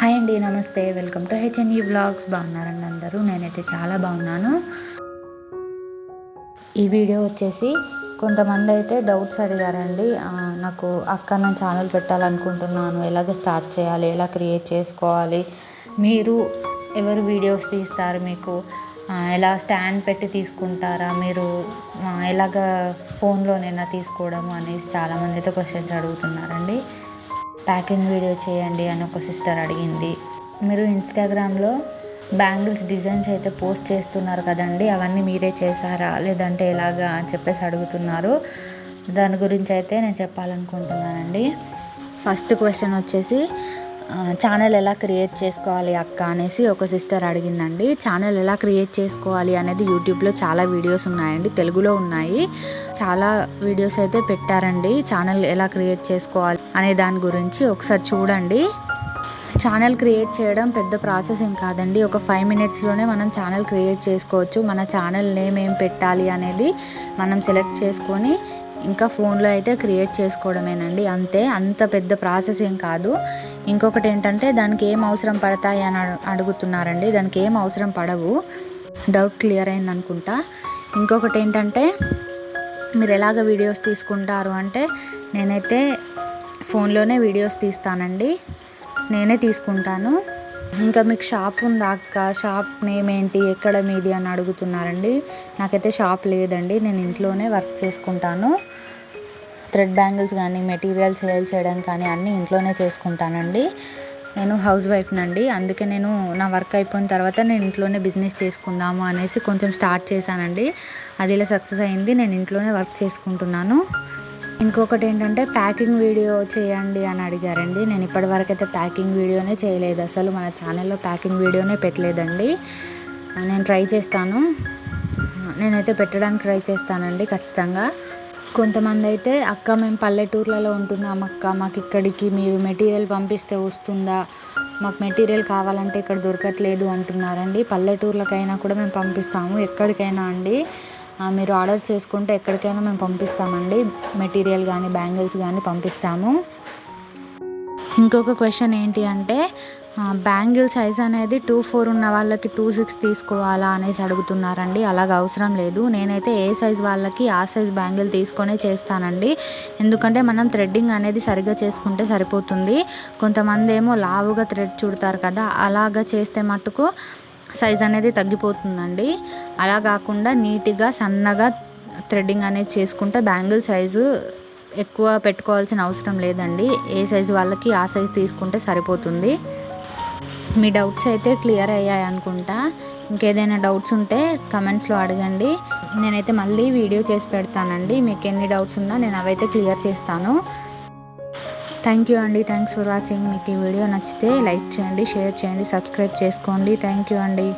Hi అండి నమస్తే. Welcome to HNU vlogs. బాగున్నారండి అందరూ? నేనైతే చాలా బాగున్నాను. ఈ వీడియో వచ్చేసి కొంతమంది అయితే డౌట్స్ అడిగారండి. నాకు అక్క నేను ఛానల్ పెట్టాలనుకుంటున్నాను. ఎలాగ స్టార్ట్ చేయాలి? ఎలా క్రియేట్ చేసుకోవాలి? మీరు ఎవరు వీడియోస్ తీస్తారు మీకు? ఎలా స్టాండ్ పెట్టి తీసుకుంటారా? మీరు ఎలాగ ఫోన్లోనైనా తీసుకోవడం అనేసి చాలామంది అయితే క్వశ్చన్స్ అడుగుతున్నారండి. ప్యాకింగ్ వీడియో చేయండి అని ఒక సిస్టర్ అడిగింది. మీరు ఇన్స్టాగ్రామ్లో బ్యాంగిల్స్ డిజైన్స్ అయితే పోస్ట్ చేస్తున్నారు కదండి అవన్నీ మీరే చేశారా? లేదంటే ఎలాగా అని చెప్పేసి అడుగుతున్నారు. దాని గురించి అయితే నేను చెప్పాలనుకుంటున్నానండి. ఫస్ట్ క్వశ్చన్ వచ్చేసి ఛానల్ ఎలా క్రియేట్ చేసుకోవాలి అక్క అనేసి ఒక సిస్టర్ అడిగిందండి. ఛానల్ ఎలా క్రియేట్ చేసుకోవాలి అనేది యూట్యూబ్లో చాలా వీడియోస్ ఉన్నాయండి తెలుగులో ఉన్నాయి. చాలా వీడియోస్ అయితే పెట్టారండి ఛానల్ ఎలా క్రియేట్ చేసుకోవాలి అనే దాని గురించి ఒకసారి చూడండి. ఛానల్ క్రియేట్ చేయడం పెద్ద ప్రాసెస్ ఏం కాదండి. ఒక ఫైవ్ మినిట్స్లోనే మనం ఛానల్ క్రియేట్ చేసుకోవచ్చు. మన ఛానల్ నేమ్ ఏం పెట్టాలి అనేది మనం సెలెక్ట్ చేసుకొని ఇంకా ఫోన్లో అయితే క్రియేట్ చేసుకోవడమేనండి. అంతే అంత పెద్ద ప్రాసెస్ ఏం కాదు. ఇంకొకటి ఏంటంటే దానికి ఏం అవసరం పడతాయి అని అడుగుతున్నారండి. దానికి ఏం అవసరం పడవు. డౌట్ క్లియర్ అయింది అనుకుంటా ఇంకొకటి ఏంటంటే మీరు ఎలాగ వీడియోస్ తీసుకుంటారు అంటే నేనైతే ఫోన్లోనే వీడియోస్ తీస్తానండి. నేనే తీసుకుంటాను. ఇంకా మీకు షాప్ ఉందా అక్క? షాప్ నేమ్ ఏంటి? ఎక్కడ మీది అని అడుగుతున్నారండి. నాకైతే షాప్ లేదండి. నేను ఇంట్లోనే వర్క్ చేసుకుంటాను. థ్రెడ్ బ్యాంగిల్స్ కానీ మెటీరియల్ సేల్ చేయడం కానీ అన్నీ ఇంట్లోనే చేసుకుంటానండి. నేను హౌస్ వైఫ్నండి అందుకే నేను నా వర్క్ అయిపోయిన తర్వాత నేను ఇంట్లోనే బిజినెస్ చేసుకుందాము అనేసి కొంచెం స్టార్ట్ చేశానండి. అది ఇలా సక్సెస్ అయింది. నేను ఇంట్లోనే వర్క్ చేసుకుంటున్నాను. ఇంకొకటి ఏంటంటే ప్యాకింగ్ వీడియో చేయండి అని అడిగారండి. నేను ఇప్పటివరకు అయితే ప్యాకింగ్ వీడియోనే చేయలేదు. అసలు మన ఛానల్లో ప్యాకింగ్ వీడియోనే పెట్టలేదండి. నేను ట్రై చేస్తాను. నేనైతే పెట్టడానికి ట్రై చేస్తానండి ఖచ్చితంగా. కొంతమంది అయితే అక్క మేము పల్లెటూర్లలో ఉంటున్నాం అక్క మాకు ఇక్కడికి మీరు మెటీరియల్ పంపిస్తే వస్తుందా? మాకు మెటీరియల్ కావాలంటే ఇక్కడ దొరకట్లేదు అంటున్నారండి. పల్లెటూర్లకైనా కూడా మేము పంపిస్తాము. ఎక్కడికైనా అండి. మీరు ఆర్డర్ చేసుకుంటే ఎక్కడికైనా మేము పంపిస్తామండి. మెటీరియల్ కానీ బ్యాంగిల్స్ కానీ పంపిస్తాము. ఇంకొక క్వశ్చన్ ఏంటి అంటే బ్యాంగిల్ సైజ్ అనేది టూ ఫోర్ ఉన్న వాళ్ళకి టూ సిక్స్ తీసుకోవాలా అనేసి అడుగుతున్నారండి. అలాగ అవసరం లేదు. నేనైతే ఏ సైజ్ వాళ్ళకి ఆ సైజ్ బ్యాంగిల్ తీసుకొనే చేస్తానండి. ఎందుకంటే మనం థ్రెడ్డింగ్ అనేది సరిగ్గా చేసుకుంటే సరిపోతుంది. కొంతమంది ఏమో లావుగా థ్రెడ్ చుడతారు కదా అలాగా చేస్తే మట్టుకు సైజ్ అనేది తగ్గిపోతుందండి. అలా కాకుండా నీట్గా సన్నగా థ్రెడ్డింగ్ అనేది చేసుకుంటే బ్యాంగిల్ సైజు ఎక్కువ పెట్టుకోవాల్సిన అవసరం లేదండి. ఏ సైజు వాళ్ళకి ఆ సైజు తీసుకుంటే సరిపోతుంది. మీ డౌట్స్ అయితే క్లియర్ అయ్యాయి అనుకుంటా. ఇంకేదైనా డౌట్స్ ఉంటే కమెంట్స్లో అడగండి. నేనైతే మళ్ళీ వీడియో చేసి పెడతానండి. మీకు ఎన్ని డౌట్స్ ఉన్నా నేను అవైతే క్లియర్ చేస్తాను. థ్యాంక్ యూ అండి థ్యాంక్స్ ఫర్ వాచింగ్ మీకు ఈ వీడియో నచ్చితే లైక్ చేయండి షేర్ చేయండి సబ్స్క్రైబ్ చేసుకోండి. థ్యాంక్ యూ అండి